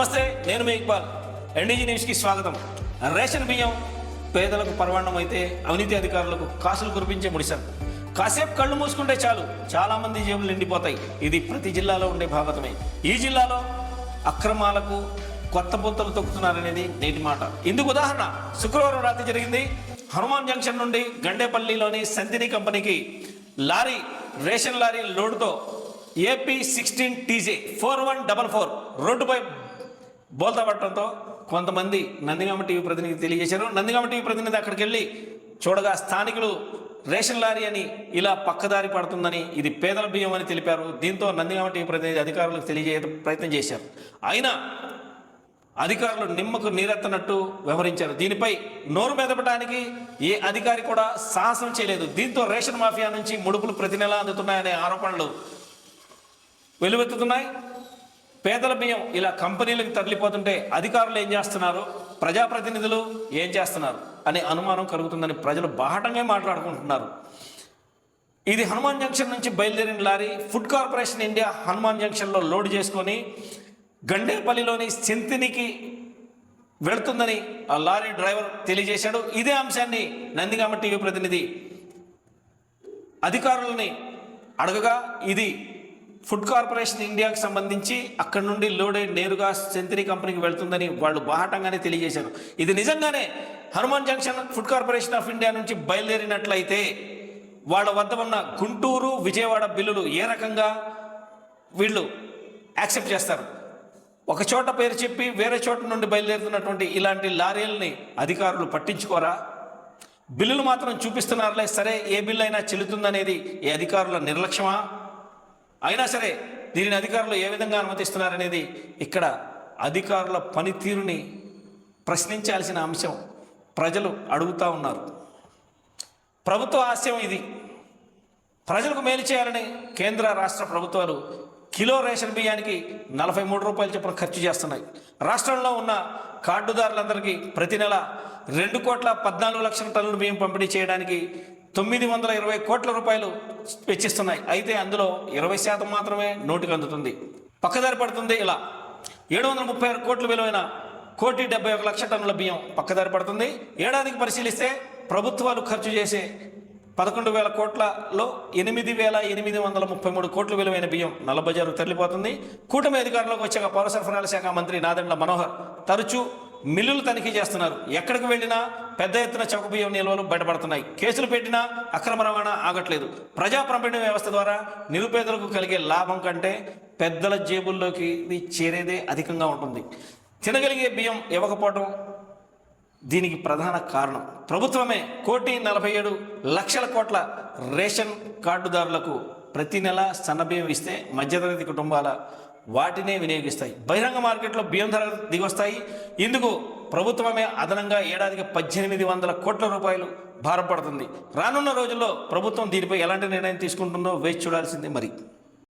నమస్తే నేను మీ ఇక్బాల్. ఎన్డీజీ న్యూస్కి స్వాగతం. రేషన్ బియ్యం పేదలకు పర్వాణం అయితే అవినీతి అధికారులకు కాసులు కురిపించే ముడిశారు కాసేపు కళ్ళు మూసుకుంటే చాలు చాలామంది జేబులు నిండిపోతాయి. ఇది ప్రతి జిల్లాలో ఉండే భాగతమే ఈ జిల్లాలో అక్రమాలకు కొత్త పొంతలు తొక్కుతున్నారనేది నేటి మాట. ఇందుకు ఉదాహరణ శుక్రవారం రాత్రి జరిగింది. హనుమాన్ జంక్షన్ నుండి గండేపల్లిలోని సంతిని కంపెనీకి lorry ration lorry లోడుతో AP sixteen TJ four one double four రోడ్డుపై బోల్తా పట్టడంతో కొంతమంది నందిగామ టీవీ ప్రతినిధి తెలియజేశారు. నందిగామ టీవీ ప్రతినిధి అక్కడికి వెళ్ళి చూడగా స్థానికులు రేషన్ లారీ అని ఇలా పక్కదారి పడుతుందని ఇది పేదల బియ్యం అని తెలిపారు. దీంతో నందిగామ టీవీ ప్రతినిధి అధికారులకు తెలియజే ప్రయత్నం చేశారు. అయినా అధికారులు నిమ్మకు నీరెత్తనట్టు వ్యవహరించారు. దీనిపై నోరు మెదపడానికి ఏ అధికారి కూడా సాహసం చేయలేదు. దీంతో రేషన్ మాఫియా నుంచి ముడుపులు ప్రతి నెలా అందుతున్నాయనే ఆరోపణలు వెలువెత్తుతున్నాయి పేదల బియ్యం ఇలా కంపెనీలకు తరలిపోతుంటే అధికారులు ఏం చేస్తున్నారు? ప్రజాప్రతినిధులు ఏం చేస్తున్నారు? అనే అనుమానం కలుగుతుందని ప్రజలు బాహటంగా మాట్లాడుకుంటున్నారు. ఇది హనుమాన్ జంక్షన్ నుంచి బయలుదేరిన lorry food corporation India Hanuman జంక్షన్లో లోడ్ చేసుకొని గండేపల్లిలోని సింతినికి వెళుతుందని ఆ లారీ డ్రైవర్ తెలియజేశాడు. ఇదే అంశాన్ని నందిగామ టీవీ ప్రతినిధి అధికారులని అడగగా ఇది ఫుడ్ కార్పొరేషన్ ఇండియాకి సంబంధించి అక్కడ నుండి లోడ్ అయి నేరుగా సెంచరీ కంపెనీకి వెళ్తుందని వాళ్ళు బాహటంగానే తెలియజేశారు. ఇది నిజంగానే Hanuman junction food corporation of India నుంచి బయలుదేరినట్లయితే వాళ్ళ వద్ద ఉన్న గుంటూరు విజయవాడ బిల్లులు ఏ రకంగా వీళ్ళు యాక్సెప్ట్ చేస్తారు? ఒక చోట పేరు చెప్పి వేరే చోట నుండి బయలుదేరుతున్నటువంటి ఇలాంటి లారీలని అధికారులు పట్టించుకోరా? బిల్లులు మాత్రం చూపిస్తున్నారులే సరే ఏ బిల్లు అయినా చెల్లుతుందనేది ఈ అధికారుల నిర్లక్ష్యమా? అయినా సరే దీనిని అధికారులు ఏ విధంగా అనుమతిస్తున్నారనేది ఇక్కడ అధికారుల పనితీరుని ప్రశ్నించాల్సిన అంశం ప్రజలు అడుగుతూ ఉన్నారు. ప్రభుత్వ ఆశయం ఇది. ప్రజలకు మేలు చేయాలని కేంద్ర రాష్ట్ర ప్రభుత్వాలు కిలో రేషన్ బియ్యానికి నలభై మూడు రూపాయల చొప్పున ఖర్చు చేస్తున్నాయి. రాష్ట్రంలో ఉన్న కార్డుదారులందరికీ ప్రతి నెల రెండు కోట్ల పద్నాలుగు లక్షల టన్నుల బియ్యం పంపిణీ చేయడానికి తొమ్మిది వందల ఇరవై కోట్ల రూపాయలు వెచ్చిస్తున్నాయి. అయితే అందులో ఇరవై శాతం మాత్రమే నోటికి అందుతుంది. పక్కదారి పడుతుంది ఇలా. ఏడు వందల ముప్పై ఆరు కోట్ల విలువైన కోటి డెబ్బై ఒక లక్ష టన్నుల బియ్యం పక్కదారి పడుతుంది. ఏడాదికి పరిశీలిస్తే ప్రభుత్వాలు ఖర్చు చేసే పదకొండు వేల కోట్లలో ఎనిమిది వేల ఎనిమిది వందల ముప్పై మూడు కోట్ల విలువైన బియ్యం నల్లబజారు తరలిపోతుంది. కూటమి అధికారంలోకి వచ్చాక పౌర సరఫరాల శాఖ మంత్రి నాదెండ్ల మనోహర్ తరచూ మిల్లులు తనిఖీ చేస్తున్నారు. ఎక్కడికి వెళ్ళినా పెద్ద ఎత్తున చౌక బియ్యం నిల్వలు బయటపడుతున్నాయి. కేసులు పెట్టినా అక్రమ రవాణా ఆగట్లేదు. ప్రజా పంపిణీ వ్యవస్థ ద్వారా నిరుపేదలకు కలిగే లాభం కంటే పెద్దల జేబుల్లోకి ఇది చేరేదే అధికంగా ఉంటుంది. తినగలిగే బియ్యం ఇవ్వకపోవడం దీనికి ప్రధాన కారణం. ప్రభుత్వమే కోటి నలభై ఏడు లక్షల కోట్ల రేషన్ కార్డుదారులకు ప్రతి నెల సన్నబియ్యం ఇస్తే మధ్యతరగతి కుటుంబాల వాటినే వినియోగిస్తాయి. బహిరంగ మార్కెట్లో బియ్యం ధర దిగొస్తాయి. ఇందుకు ప్రభుత్వమే అదనంగా ఏడాదికి పద్దెనిమిది వందల కోట్ల రూపాయలు భారపడుతుంది రానున్న రోజుల్లో ప్రభుత్వం దీనిపై ఎలాంటి నిర్ణయం తీసుకుంటుందో వేచి చూడాల్సిందే మరి.